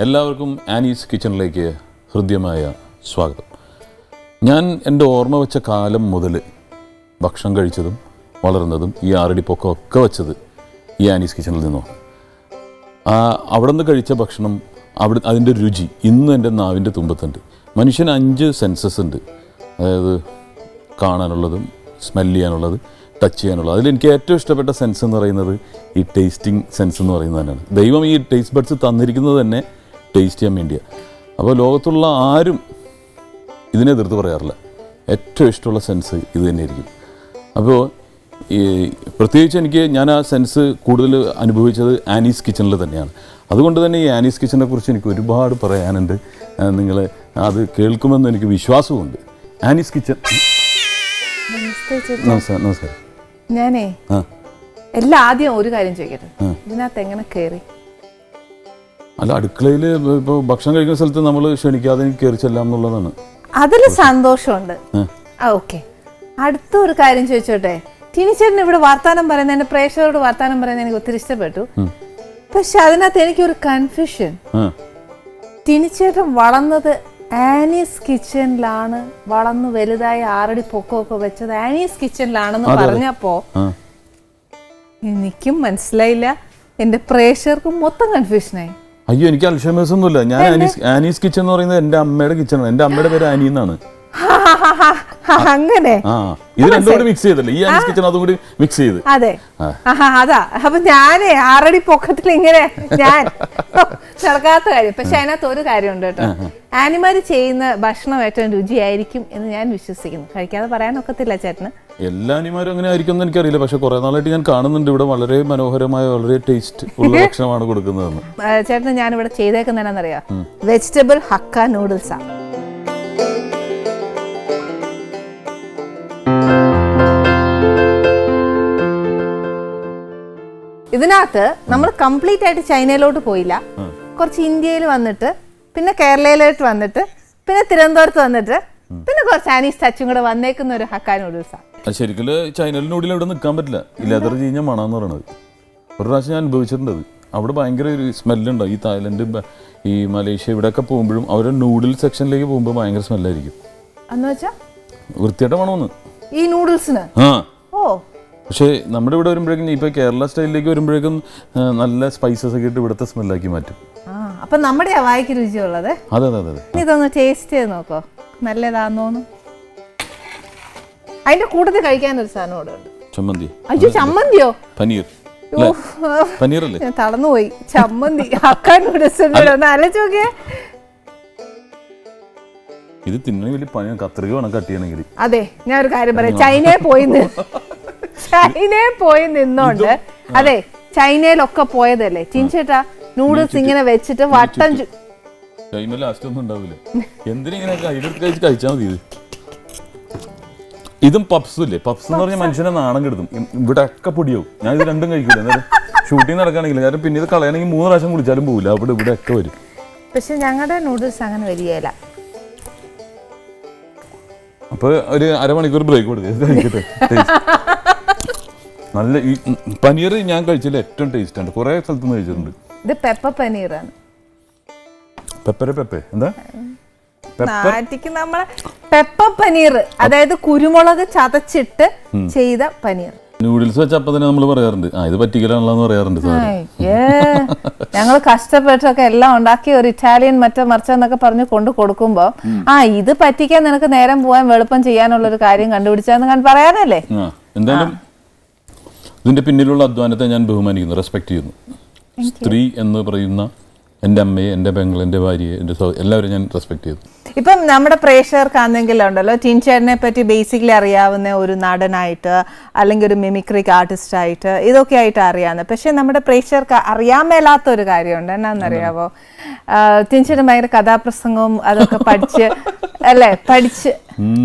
എല്ലാവർക്കും ആനീസ് കിച്ചണിലേക്ക് ഹൃദ്യമായ സ്വാഗതം. ഞാൻ എന്റെ ഓർമ്മ വെച്ച കാലം മുതൽ ഭക്ഷണം കഴിച്ചതും വളർന്നതും ഈ ആറടി പൊക്കമൊക്കെ വെച്ചത് ഈ ആനീസ് കിച്ചണിൽ ആ അവിടെ നിന്ന് കഴിച്ച ഭക്ഷണം അവിടെ അതിന്റെ രുചി ഇന്നും എന്റെ നാവിന്റെ തുമ്പത്തുണ്ട്. മനുഷ്യൻ അഞ്ച് സെൻസസ് ഉണ്ട്. അതായത് കാണാനുള്ളതും സ്മെൽ ചെയ്യാനുള്ളത് ടച്ച് ചെയ്യാനുള്ളത്. അതിൽ എനിക്ക് ഏറ്റവും ഇഷ്ടപ്പെട്ട സെൻസ് എന്ന് പറയുന്നത് ഈ ടേസ്റ്റിംഗ് സെൻസ് എന്ന് പറയുന്നത് തന്നെയാണ് ദൈവം ഈ ടേസ്റ്റ് ബഡ്സ് തന്നിരിക്കുന്നത് തന്നെ ടേസ്റ്റ് ചെയ്യാൻ വേണ്ടിയാണ് അപ്പോൾ ലോകത്തുള്ള ആരും ഇതിനെ എതിർത്ത് പറയാറില്ല. ഏറ്റവും ഇഷ്ടമുള്ള സെൻസ് ഇത് തന്നെയായിരിക്കും. അപ്പോൾ ഈ പ്രത്യേകിച്ച് എനിക്ക് ഞാൻ ആ സെൻസ് കൂടുതൽ അനുഭവിച്ചത് ആനീസ് കിച്ചണിൽ തന്നെയാണ്. അതുകൊണ്ട് തന്നെ ഈ ആനീസ് കിച്ചണിനെ കുറിച്ച് എനിക്ക് ഒരുപാട് പറയാനുണ്ട്. നിങ്ങൾ അത് കേൾക്കുമെന്ന് എനിക്ക് വിശ്വാസമുണ്ട് ആനീസ് കിച്ചൺ. നമസ്കാരം നമസ്കാരം. ഞാനേ എല്ലാം ആദ്യം ഒരു കാര്യം ചോദിക്കട്ടെ? ഇതിനകത്ത് എങ്ങനെ കയറി അല്ല അടുക്കളയിൽ ഇപ്പോൾ ഭക്ഷണം കഴിക്കുന്ന സ്ഥലത്ത് നമ്മൾ ക്ഷണിക്കാതെ കയറി ചെല്ലാം എന്നുള്ളതാണ്. അതിൽ സന്തോഷമുണ്ട്. ഓക്കെ. അടുത്ത ഒരു കാര്യം ചോദിച്ചോട്ടെ? ടിനിച്ചേട്ടൻ ഇവിടെ വാർത്താനം പറയുന്നത് എന്റെ പ്രേക്ഷകരോട് വാർത്താനം പറയുന്നത് എനിക്ക് ഒത്തിരി ഇഷ്ടപ്പെട്ടു. പക്ഷെ അതിനകത്ത് എനിക്കൊരു കൺഫ്യൂഷൻ ടീനിച്ചേട്ടൻ വളർന്നത് ആനീസ് കിച്ചണിലാണ്. വളർന്നു വലുതായി ആറടി പൊക്കമൊക്കെ വെച്ചത് ആനീസ് കിച്ചണിലാണെന്ന് പറഞ്ഞപ്പോ എനിക്കും മനസ്സിലായില്ല. എന്റെ പ്രേക്ഷകർക്കും മൊത്തം കൺഫ്യൂഷനായി അയ്യോ എനിക്ക് അൽഷമേഴ്സ് ഒന്നുമില്ല ഞാൻ ആനീസ് ആനീസ് കിച്ചൺ എന്ന് പറയുന്നത് എന്റെ അമ്മയുടെ കിച്ചണാണ് എന്റെ അമ്മയുടെ പേര് ആനി എന്നാണ് അങ്ങനെ. ഇത് രണ്ടും മിക്സ് ചെയ്തല്ലേ? ഈ ആനീസ് കിച്ചൺ അതും കൂടി മിക്സ് ചെയ്ത്. അതെ. അതാ. അപ്പൊ ഞാനേ ആറടി പൊക്കത്തിൽ ഇങ്ങനെ ഞാൻ. നടക്കാത്ത കാര്യം. പക്ഷെ അതിനകത്ത് ഒരു കാര്യമുണ്ട് കേട്ടോ. ആനിമാര് ചെയ്യുന്ന ഭക്ഷണം ഏറ്റവും രുചിയായിരിക്കും എന്ന് ഞാൻ വിശ്വസിക്കുന്നു. കഴിക്കാതെ പറയാനൊക്കത്തില്ല ചേട്ടന്. എല്ലാ അനിമാരും അങ്ങനെ ആയിരിക്കും എന്ന് എനിക്കറിയില്ല. പക്ഷെ കുറെ നാളായിട്ട് ഞാൻ കാണുന്നുണ്ട്. ഇവിടെ വളരെ മനോഹരമായ വളരെ ടേസ്റ്റ് ഉള്ള ഭക്ഷണമാണ് കൊടുക്കുന്നതെന്ന്. ചേട്ടന് ഞാൻ ഇവിടെ ചെയ്തേക്കുന്നതെന്നറിയാം വെജിറ്റബിൾ ഹക്ക നൂഡിൽസാ ഇതിനകത്ത് നമ്മൾ കംപ്ലീറ്റ് ആയിട്ട് ചൈനയിലോട്ട് പോയില്ല. കുറച്ച് ഇന്ത്യയിൽ വന്നിട്ട് പിന്നെ കേരളയിലോട്ട് വന്നിട്ട് പിന്നെ തിരുവനന്തപുരത്ത് വന്നിട്ട് പിന്നെ കുറച്ച് ചൈനീസ് ടച്ചും കൂടെ വന്നേക്കുന്ന ഒരു ഹക്കാൻ ഒരു ദിവസം ശരിക്കും ചൈനയിൽ നൂഡിൽ ഇവിടെ നിൽക്കാൻ പറ്റില്ല. ഈ ലെതർ ചീഞ്ഞ മണമെന്ന് പറയണത്. ഒരു പ്രാവശ്യം ഞാൻ അനുഭവിച്ചിട്ടുണ്ട് അവിടെ ഭയങ്കര ഒരു സ്മെല്ലുണ്ടാവും ഈ തായ്ലൻഡ് ഈ മലേഷ്യ ഇവിടെയൊക്കെ പോകുമ്പോഴും അവരുടെ നൂഡിൽ സെക്ഷനിലേക്ക് പോകുമ്പോൾ ഭയങ്കര സ്മെല്ലായിരിക്കും വൃത്തിയായിട്ട് മണമെന്ന് ഈ നൂഡിൽസിന് ആ. ഓ. പക്ഷേ നമ്മുടെ ഇവിടെ വരുമ്പോഴേക്കും ഇപ്പോൾ കേരള സ്റ്റൈലിലേക്ക് വരുമ്പോഴേക്കും നല്ല സ്പൈസസ് ഒക്കെ ഇട്ട് ഇവിടുത്തെ സ്മെല്ലാക്കി മാറ്റും. അപ്പൊ നമ്മുടെ വായിക്ക് രുചിയുള്ളത്? അതെ അതെ അതെ ഇതൊന്ന് ടേസ്റ്റ് ചെയ്ത് നോക്കോ. നല്ലതാന്നോന്ന് അതിന്റെ കൂട്ടത്തിൽ കഴിക്കാൻ ഒരു സാധനം ഇവിടെ ഉണ്ട്. ചമ്മന്തി. അയ്യോ ചമ്മന്തിയോ? പനീർ. ഞാൻ തളർന്നുപോയി. ചമ്മന്തി. അക്കാൻ ഒന്ന് ആലോചിച്ച് നോക്കിയേ. ഇത് തിന്നണ വലിയ പണിയാണ്. കത്രിക വേണം കട്ട് ചെയ്യണമെങ്കിൽ. അതെ ഞാൻ ഒരു കാര്യം പറയാം. ചൈനയിൽ പോയി നി- ചൈനയിൽ പോയി നിന്നോണ്ട് അതെ ചൈനയിലൊക്കെ പോയതല്ലേ? ചിഞ്ചേട്ടാ നൂഡിൽസ് ഇങ്ങനെ വെച്ചിട്ട് വട്ടം ചു- ടൈമിൽ ലാസ്റ്റ് ഒന്നും ഉണ്ടാവില്ല എന്തിനിങ്ങനെ കയ്യിലെടുത്ത് കഴിച്ച് കഴിച്ചാൽ മതി ഇത്? ഇതും പപ്സും ഇല്ലേ? പപ്സ് എന്ന് പറഞ്ഞാൽ മനുഷ്യനെ നാണം കെടുത്തും. ഇ- ഇവിടെ ഒക്കെ പൊടിയാവും. ഞാൻ ഇത് രണ്ടും കഴിക്കില്ല എന്നാലും ഷൂട്ടിംഗ് നടക്കുകയാണെങ്കിൽ കാരണം പിന്നെ ഇത് കളയണമെങ്കിൽ മൂന്ന് പ്രാവശ്യം കുളിച്ചാലും പോകില്ല അവിടെ ഇവിടെ ഒക്കെ വരും. പക്ഷെ ഞങ്ങളുടെ നൂഡിൽസ് അങ്ങനെ വരികയില്ല അപ്പോൾ ഒരു അരമണിക്കൂർ ബ്രേക്ക് കൊടുക്കുക കഴിക്കട്ടെ. നല്ല ഈ പനീർ ഞാൻ കഴിച്ചതിൽ ഏറ്റവും ടേസ്റ്റ് ആണ്. കുറേ സ്ഥലത്ത് നിന്ന് കഴിച്ചിട്ടുണ്ട്. ഇത് പെപ്പ പനീറാണ്. പെപ്പര പെപ്പേ? എന്താ? നാട്ടിക്ക് നമ്മളെ പെപ്പ പനീർ അതായത് കുരുമുളക് ചതച്ചിട്ട് ചെയ്ത പനീർ നൂഡിൽസ് വെച്ച അപ്പൊ തന്നെ നമ്മൾ പറയാറുണ്ട്. ആ ഇത് പറ്റിക്കലാണല്ലോ പറയാറുണ്ട് ഞങ്ങൾ കഷ്ടപ്പെട്ടൊക്കെ എല്ലാം ഉണ്ടാക്കി ഒരു ഇറ്റാലിയൻ മറ്റോ മറിച്ചെന്നൊക്കെ പറഞ്ഞ് കൊണ്ട് കൊടുക്കുമ്പോ ആ ഇത് പറ്റിക്കാൻ നിനക്ക് നേരം പോവാൻ വെളുപ്പം ചെയ്യാനുള്ള ഒരു കാര്യം കണ്ടുപിടിച്ചാന്ന് ഞാൻ പറയാനല്ലേ? എന്തായാലും ഇതിന്റെ പിന്നിലുള്ള അധ്വാനത്തെ ഞാൻ ബഹുമാനിക്കുന്നു റെസ്പെക്ട് ചെയ്യുന്നു. സ്ത്രീ എന്ന് പറയുന്ന എന്റെ അമ്മയെ എന്റെ പെങ്ങൾ എന്റെ ഭാര്യയെ എന്റെ എല്ലാവരും ഞാൻ റെസ്പെക്ട് ചെയ്തു ഇപ്പം നമ്മുടെ പ്രേക്ഷകർക്കാണെങ്കിൽ ഉണ്ടല്ലോ ടീൻചേട്ടനെ പറ്റി ബേസിക്കലി അറിയാവുന്ന ഒരു നടനായിട്ട് അല്ലെങ്കിൽ ഒരു മിമിക്രിക് ആർട്ടിസ്റ്റ് ആയിട്ട് ഇതൊക്കെ ആയിട്ട് അറിയാവുന്ന പക്ഷെ നമ്മുടെ പ്രേക്ഷകർക്ക് അറിയാൻ മേലാത്ത ഒരു കാര്യമുണ്ട്. എന്നാന്നറിയാവോ? ടീൻചേട്ടൻ ഭയങ്കര കഥാപ്രസംഗവും അതൊക്കെ പഠിച്ച് അല്ലേ? പഠിച്ച്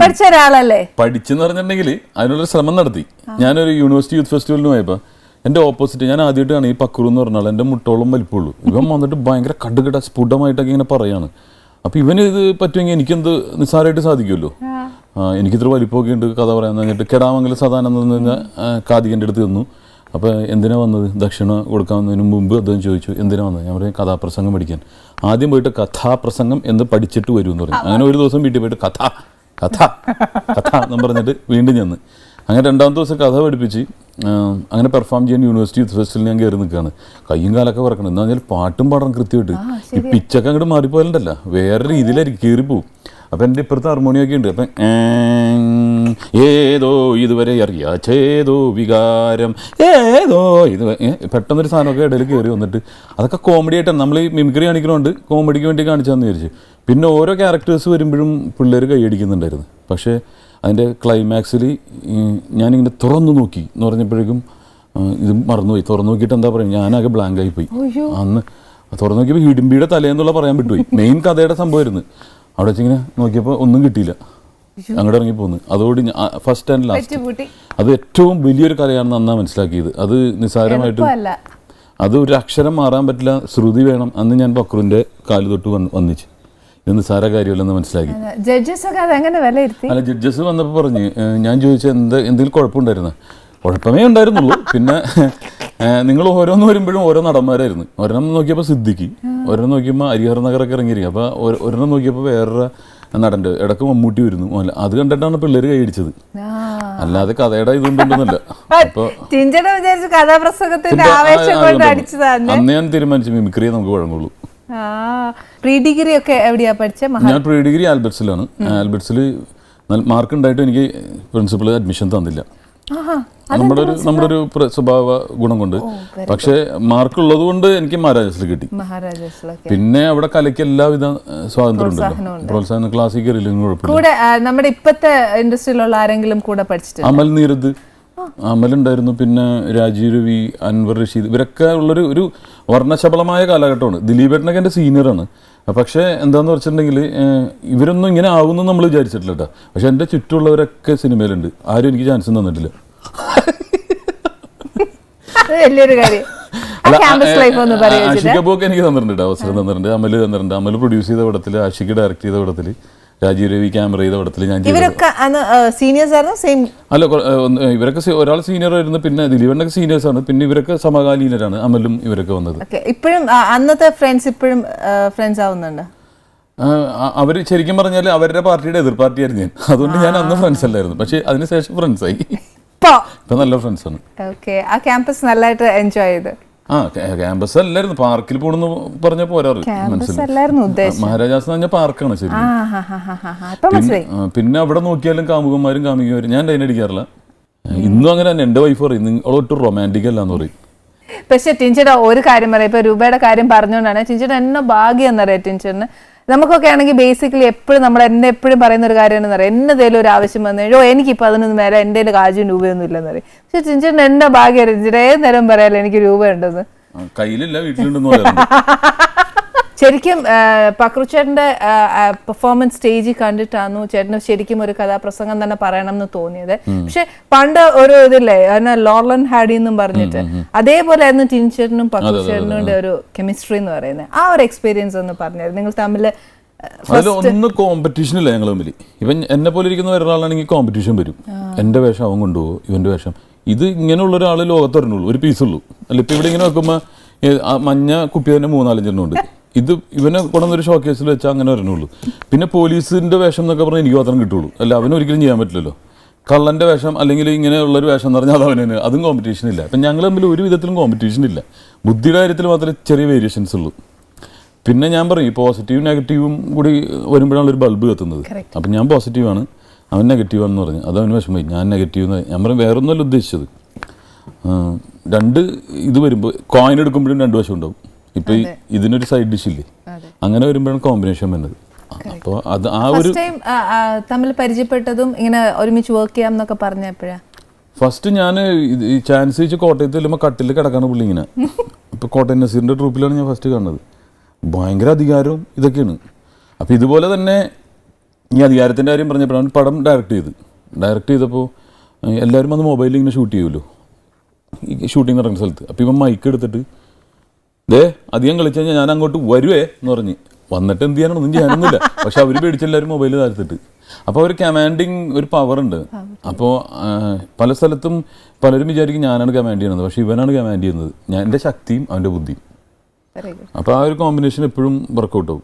പഠിച്ച ഒരാളല്ലേ? പഠിച്ചെന്ന് പറഞ്ഞിട്ടുണ്ടെങ്കിൽ അതിനുള്ളൊരു ശ്രമം നടത്തി. ഞാനൊരു യൂണിവേഴ്സിറ്റി യൂത്ത് ഫെസ്റ്റിവലിന് പോയപ്പോൾ എന്റെ ഓപ്പോസിറ്റ് ഞാൻ ആദ്യമായിട്ടാണ് ഈ പക്രു എന്ന് പറഞ്ഞാൽ എന്റെ മുട്ടോളം വലിപ്പമുള്ളൂ. ഇവൻ വന്നിട്ട് ഭയങ്കര കടുകട സ്ഫുടമായിട്ടൊക്കെ ഇങ്ങനെ പറയാണ്. അപ്പോൾ ഇവന് ഇത് പറ്റുമെങ്കിൽ എനിക്കെന്ത് നിസ്സാരമായിട്ട് സാധിക്കുമല്ലോ? എനിക്കിത്ര വലിപ്പമൊക്കെ ഉണ്ട് കഥ പറയാൻ കഴിഞ്ഞിട്ട് കെടാമംഗലം സദാനന്ദ കാതികന്റെ അടുത്ത് തന്നു അപ്പോൾ എന്തിനാ വന്നത്? ദക്ഷിണ കൊടുക്കാവുന്നതിന് മുമ്പ് അദ്ദേഹം ചോദിച്ചു എന്തിനാ വന്നത്? ഞാൻ പറയും കഥാപ്രസംഗം പഠിക്കാൻ. ആദ്യം പോയിട്ട് കഥാപ്രസംഗം എന്ന് പഠിച്ചിട്ട് വരും എന്ന് പറഞ്ഞു. അങ്ങനെ ഒരു ദിവസം വീട്ടിൽ പോയിട്ട് കഥ കഥ കഥ എന്ന് പറഞ്ഞിട്ട് വീണ്ടും ചെന്ന്. അങ്ങനെ രണ്ടാമത്തെ ദിവസം കഥ പഠിപ്പിച്ച് അങ്ങനെ പെർഫോം ചെയ്യാൻ യൂണിവേഴ്സിറ്റി യൂത്ത് ഫെസ്റ്റിൽ ഞാൻ കയറി നിൽക്കുകയാണ്. കയ്യും കാലൊക്കെ പറക്കണം എന്ന് പറഞ്ഞാൽ പാട്ടും പാടണം കൃത്യമായിട്ട്. ഈ പിച്ചൊക്കെ അങ്ങോട്ട് മാറിപ്പോയാലുണ്ടല്ല. വേറെ രീതിയിലായിരിക്കും കയറിപ്പോവും അപ്പം എന്റെ ഇപ്പുറത്ത് ഹാർമോണിയൊക്കെ ഉണ്ട്. അപ്പം ഏതോ ഇതുവരെ അറിയാച്ചേതോ വികാരം ഏതോ ഇത് പെട്ടെന്നൊരു സാധനമൊക്കെ ഇടയിൽ കയറി വന്നിട്ട്. അതൊക്കെ കോമഡി ആയിട്ടാണ് നമ്മൾ ഈ മിമിക്രി കാണിക്കണോണ്ട് കോമഡിക്ക് വേണ്ടി കാണിച്ചാന്ന് വിചാരിച്ചു. പിന്നെ ഓരോ ക്യാരക്ടേഴ്സ് വരുമ്പോഴും പിള്ളേർ കൈയടിക്കുന്നുണ്ടായിരുന്നു. പക്ഷേ അതിന്റെ ക്ലൈമാക്സിൽ ഞാനിങ്ങനെ തുറന്നു നോക്കി എന്ന് പറഞ്ഞപ്പോഴേക്കും ഇത് മറന്നുപോയി. തുറന്നു നോക്കിയിട്ട് എന്താ പറയുക ഞാനാകെ ബ്ലാങ്ക് ആയിപ്പോയി. അന്ന് തുറന്നു നോക്കിയപ്പോൾ ഹിഡിമ്പിയുടെ തലേന്നുള്ള പറയാൻ വിട്ടുപോയി മെയിൻ കഥയുടെ സംഭവമായിരുന്നു. അവിടെ വെച്ചിങ്ങനെ നോക്കിയപ്പോൾ ഒന്നും കിട്ടിയില്ല. അങ്ങോട്ട് ഇറങ്ങി പോന്നു. അതോടി ഫസ്റ്റ് ആൻഡ് ലാസ്റ്റ് അത് ഏറ്റവും വലിയൊരു കലയാണെന്ന് അന്നാ മനസ്സിലാക്കിയത്. അത് നിസ്സാരമായിട്ട് അത് ഒരു അക്ഷരം മാറാൻ പറ്റില്ല ശ്രുതി വേണം. അന്ന് ഞാൻ ബക്രുവിന്റെ കാൽ തൊട്ട് വന്ന് വന്നിച്ച്. ഇത് നിസ്സാര കാര്യമല്ലെന്ന് മനസ്സിലാക്കി. ജഡ്ജസ് അല്ല ജഡ്ജസ് വന്നപ്പോൾ പറഞ്ഞു ഞാൻ ചോദിച്ച എന്ത് എന്തെങ്കിലും കുഴപ്പമുണ്ടായിരുന്നു? കുഴപ്പമേ ഉണ്ടായിരുന്നുള്ളൂ. പിന്നെ നിങ്ങൾ ഓരോന്ന് വരുമ്പോഴും ഓരോ നടന്മാരായിരുന്നു. ഒരെണ്ണം നോക്കിയപ്പോൾ സിദ്ദിഖി ഒരെണ്ണം നോക്കിയപ്പോൾ ഹരിഹർ നഗറൊക്കെ ഇറങ്ങിയിരിക്കും. അപ്പോൾ ഒരെണ്ണം നോക്കിയപ്പോൾ വേറൊരു നടന്റെ ഇടയ്ക്ക് മമ്മൂട്ടി വരുന്നു. അല്ല അത് കണ്ടിട്ടാണ് പിള്ളേർ കൈയടിച്ചത് അല്ലാതെ കഥയുടെ ഇതുണ്ടെന്നല്ല അടിച്ചതാണ് അന്ന് ഞാൻ തീരുമാനിച്ചു മിമിക്രിയെ നമുക്ക് വഴങ്ങുള്ളൂ. പ്രീ ഡിഗ്രി ഒക്കെ എവിടെയാ പഠിച്ച? ഞാൻ പ്രീ ഡിഗ്രി ആൽബർട്സിലാണ് ആൽബർട്സിൽ മാർക്ക് ഉണ്ടായിട്ട് എനിക്ക് പ്രിൻസിപ്പൾ അഡ്മിഷൻ തന്നില്ല. നമ്മുടെ ഒരു നമ്മുടെ ഒരു സ്വഭാവ ഗുണം കൊണ്ട് പക്ഷേ മാർക്ക് ഉള്ളത് കൊണ്ട് എനിക്ക് മഹാരാജാസിൽ കിട്ടി. പിന്നെ അവിടെ കലയ്ക്ക് എല്ലാവിധ സ്വാതന്ത്ര്യം ഉണ്ടല്ലോ ക്ലാസിക്കൽ ക്ലാസ്സിൽ കയറിയില്ലെങ്കിൽ കുഴപ്പമില്ല. കൂടെ നമ്മുടെ ഇപ്പത്തെ ഇൻഡസ്ട്രിയിലുള്ള ആരെങ്കിലും കൂടെ പഠിച്ചിട്ടുണ്ട്? അമൽ നീരദ് അമൽ ഉണ്ടായിരുന്നു പിന്നെ രാജീവ് രവി അൻവർ റഷീദ് ഇവരൊക്കെ ഉള്ളൊരു ഒരു വർണശബളമായ കാലഘട്ടമാണ്. ദിലീപേട്ടനൊക്കെ എന്റെ സീനിയറാണ്. പക്ഷേ എന്താന്ന് വെച്ചിട്ടുണ്ടെങ്കിൽ ഇവരൊന്നും ഇങ്ങനെ ആവുമെന്ന് നമ്മൾ വിചാരിച്ചിട്ടില്ല കേട്ടോ. പക്ഷെ എന്റെ ചുറ്റുമുള്ളവരൊക്കെ സിനിമയിലുണ്ട്. ആരും എനിക്ക് ചാൻസ് തന്നിട്ടില്ല. വലിയൊരു കാര്യം. ആഷിക ബോക്ക് എനിക്ക് തന്നിട്ടുണ്ട് അവസരം തന്നിട്ടുണ്ട്. അമൽ തന്നിട്ടുണ്ട്. അമൽ പ്രൊഡ്യൂസ് ചെയ്ത പടത്തിൽ ആഷിക്ക് ഡയറക്റ്റ് ചെയ്ത പടത്തിൽ രാജീവ് രവി ക്യാമറ ചെയ്ത പടത്തിൽ ഞാൻ ചെയ്ത ഇവരൊക്കെ അന്ന് സീനിയേഴ്സ് ആയിരുന്നു? സെയിം അല്ല ഇവരൊക്കെ ഒരാൾ സീനിയർ ആയിരുന്നു പിന്നെ ദിലീപണ്ണൊക്കെ സീനിയേഴ്സ് ആണ് പിന്നെ ഇവരൊക്കെ സമകാലീനരാണ് അമലും ഇവരൊക്കെ വന്നത്. ഇപ്പോഴും അന്നത്തെ ഫ്രണ്ട്സ് ഇപ്പോഴും ഫ്രണ്ട്സ് ആവുന്നുണ്ട്? അവർ ശരിക്കും പറഞ്ഞാൽ അവരുടെ പാർട്ടിയുടെ എതിർ പാർട്ടിയായിരുന്നു ഞാൻ. അതുകൊണ്ട് ഞാൻ അന്ന് ഫ്രണ്ട്സ് അല്ലായിരുന്നു. പക്ഷേ അതിനുശേഷം ഫ്രണ്ട്സ് ആയി. ഇപ്പൊ? നല്ല ഫ്രണ്ട്സ് ആണ്. ഓക്കെ ആ ക്യാമ്പസ് നല്ലതായിട്ട് എൻജോയ് ചെയ്ത്. ആ ക്യാമ്പസ് അല്ലായിരുന്നു പാർക്കിൽ പോണെന്ന് പറഞ്ഞ പോരാറ് മഹാരാജാസ് എന്ന് പറഞ്ഞ പാർക്കാണ് ശരി. പിന്നെ അവിടെ നോക്കിയാലും കാമുകന്മാരും കാമുകന്മാരും ഞാൻ ലൈൻ അടിക്കാറില്ല. ഇന്നും അങ്ങനെ തന്നെ. എന്റെ വൈഫ് പറയും നിങ്ങൾ ഒട്ടും റൊമാന്റിക് അല്ല എന്ന് പറയും. പക്ഷെ ടിഞ്ചയുടെ ഒരു കാര്യം പറയാം. ഇപ്പൊ രൂപയുടെ കാര്യം പറഞ്ഞുകൊണ്ടാണ്. ടിഞ്ചയുടെ എന്നെ ഭാഗ്യം എന്നറിയാം ടിഞ്ചറിന് നമുക്കൊക്കെ ആണെങ്കിൽ ബേസിക്കലി എപ്പോഴും നമ്മൾ എന്നെ എപ്പോഴും പറയുന്ന ഒരു കാര്യം എന്ന് പറയാം എന്നതേലും ഒരു ആവശ്യം വന്നു കഴിഞ്ഞോ എനിക്കിപ്പോൾ അതിനൊന്നും മേലെ എന്റെ കയ്യിൽ കാജും രൂപയൊന്നും ഇല്ലെന്ന് പറയും. പക്ഷെ ടിഞ്ചറിന് എന്റെ ഭാഗ്യം ഏത് നേരം പറയാലോ എനിക്ക് രൂപ ഉണ്ടെന്ന് കയ്യിലില്ല വീട്ടിലുണ്ടെന്ന് ശരിക്കും പക്രുച്ചേട്ടന്റെ പെർഫോമൻസ് സ്റ്റേജിൽ കണ്ടിട്ടാണ് ചേട്ടന് ശരിക്കും ഒരു കഥാപ്രസംഗം തന്നെ പറയണം എന്ന് തോന്നിയത് പക്ഷെ പണ്ട് ഒരു ഇതില്ലേ അതിനെ ലോർലൻ ഹാഡി എന്നും പറഞ്ഞിട്ട്. അതേപോലെ ആയിരുന്നു ടിൻചേട്ടനും പക്രുച്ചേട്ടനും ഒരു കെമിസ്ട്രി എന്ന് പറയുന്നത്. ആ ഒരു എക്സ്പീരിയൻസ് ഒന്ന് പറഞ്ഞത് നിങ്ങൾ തമ്മിൽ കോമ്പറ്റീഷൻ ഇല്ല ഞങ്ങൾ തമ്മിൽ. ഇവൻ എന്നെ പോലെ ഇരിക്കുന്ന ഒരാളാണെങ്കിൽ കോമ്പറ്റീഷൻ വരും. എന്റെ വേഷം അവൻ കൊണ്ടുപോകും ഇവന്റെ വേഷം. ഇത് ഇങ്ങനെയുള്ള ഒരാൾ ലോകത്ത് വരണുള്ളൂ ഒരു പീസുള്ളൂ അല്ല ഇപ്പം ഇവിടെ ഇങ്ങനെ വെക്കുമ്പോൾ മഞ്ഞ കുപ്പി തന്നെ മൂന്നാലഞ്ചെണ്ണം ഉണ്ട്. ഇത് ഇവനെ കൊണ്ടുവന്നൊരു കേസിൽ വെച്ചാൽ അങ്ങനെ വരണുള്ളൂ. പിന്നെ പോലീസിന്റെ വേഷം എന്നൊക്കെ പറഞ്ഞാൽ എനിക്ക് മാത്രം കിട്ടുള്ളൂ. അല്ല അവന് ഒരിക്കലും ചെയ്യാൻ പറ്റില്ലല്ലോ. കള്ളന്റെ വേഷം അല്ലെങ്കിൽ ഇങ്ങനെയുള്ളൊരു വേഷം എന്ന് പറഞ്ഞാൽ അത് അതും കോമ്പറ്റീഷൻ ഇല്ല. അപ്പം ഞങ്ങൾ തമ്മിൽ ഒരു വിധത്തിലും കോമ്പറ്റീഷൻ ഇല്ല. ബുദ്ധിയുടെ കാര്യത്തിൽ മാത്രമേ ചെറിയ വേരിയേഷൻസ് ഉള്ളൂ. പിന്നെ ഞാൻ പറയും ഈ പോസിറ്റീവും നെഗറ്റീവും കൂടി വരുമ്പോഴാണ് ഒരു ബൾബ് കത്തുന്നത്. അപ്പം ഞാൻ പോസിറ്റീവാണ് അവൻ നെഗറ്റീവാണെന്ന് പറഞ്ഞു. അത് അവന് വിഷമമായി. ഞാൻ നെഗറ്റീവ് എന്ന് ഞാൻ പറയും വേറൊന്നുമല്ല ഉദ്ദേശിച്ചത്. രണ്ട് ഇത് വരുമ്പോൾ കോയിൻ എടുക്കുമ്പോഴും രണ്ട് വശം ഉണ്ടാവും. ഇപ്പം ഇതിനൊരു സൈഡ് ഡിഷ് ഇല്ലേ? അങ്ങനെ വരുമ്പോഴാണ് കോമ്പിനേഷൻ വരുന്നത് അപ്പോൾ അത് ആ ഒരു തമ്മിൽ പരിചയപ്പെട്ടതും ഇങ്ങനെ ഒരുമിച്ച് വർക്ക് ചെയ്യാം എന്നൊക്കെ പറഞ്ഞപ്പോഴാ? ഫസ്റ്റ് ഞാൻ ചാൻസ് വെച്ച് കോട്ടയത്ത് ചെല്ലുമ്പോൾ കട്ടിൽ കിടക്കാണ് പുള്ളി ഇങ്ങനെ. ഇപ്പൊ കോട്ടയം നസീറിന്റെ ട്രൂപ്പിലാണ് ഞാൻ ഫസ്റ്റ് കാണുന്നത്. ഭയങ്കര അധികാരവും ഇതൊക്കെയാണ്. അപ്പോൾ ഇതുപോലെ തന്നെ ഈ അധികാരത്തിന്റെ കാര്യം പറഞ്ഞപ്പോഴാണ് പടം ഡയറക്ട് ചെയ്ത്. ഡയറക്ട് ചെയ്തപ്പോൾ എല്ലാവരും അന്ന് മൊബൈലിൽ ഇങ്ങനെ ഷൂട്ട് ചെയ്യുമല്ലോ. ഈ ഷൂട്ടിംഗ് നടക്കുന്ന സ്ഥലത്ത്. അപ്പോൾ ഇവൻ മൈക്ക് എടുത്തിട്ട് ദേ അധികം കളിച്ചു കഴിഞ്ഞാൽ ഞാൻ അങ്ങോട്ട് വരുവേ എന്ന് പറഞ്ഞ്. വന്നിട്ട് എന്ത് ചെയ്യാനൊന്നും ചെയ്യാനൊന്നുമില്ല. പക്ഷെ അവർ പേടിച്ചെല്ലാവരും മൊബൈൽ താഴ്ത്തിട്ട്. അപ്പോൾ ഒരു കമാൻഡിങ് ഒരു പവർ ഉണ്ട്. അപ്പോൾ പല സ്ഥലത്തും പലരും വിചാരിക്കും ഞാനാണ് കമാൻഡ് ചെയ്യുന്നത്. പക്ഷെ ഇവനാണ് കമാൻഡ് ചെയ്യുന്നത്. ഞാൻ എന്റെ ശക്തിയും അവന്റെ ബുദ്ധിയും. അപ്പോൾ ആ ഒരു കോമ്പിനേഷൻ എപ്പോഴും വർക്കൗട്ട് ആവും.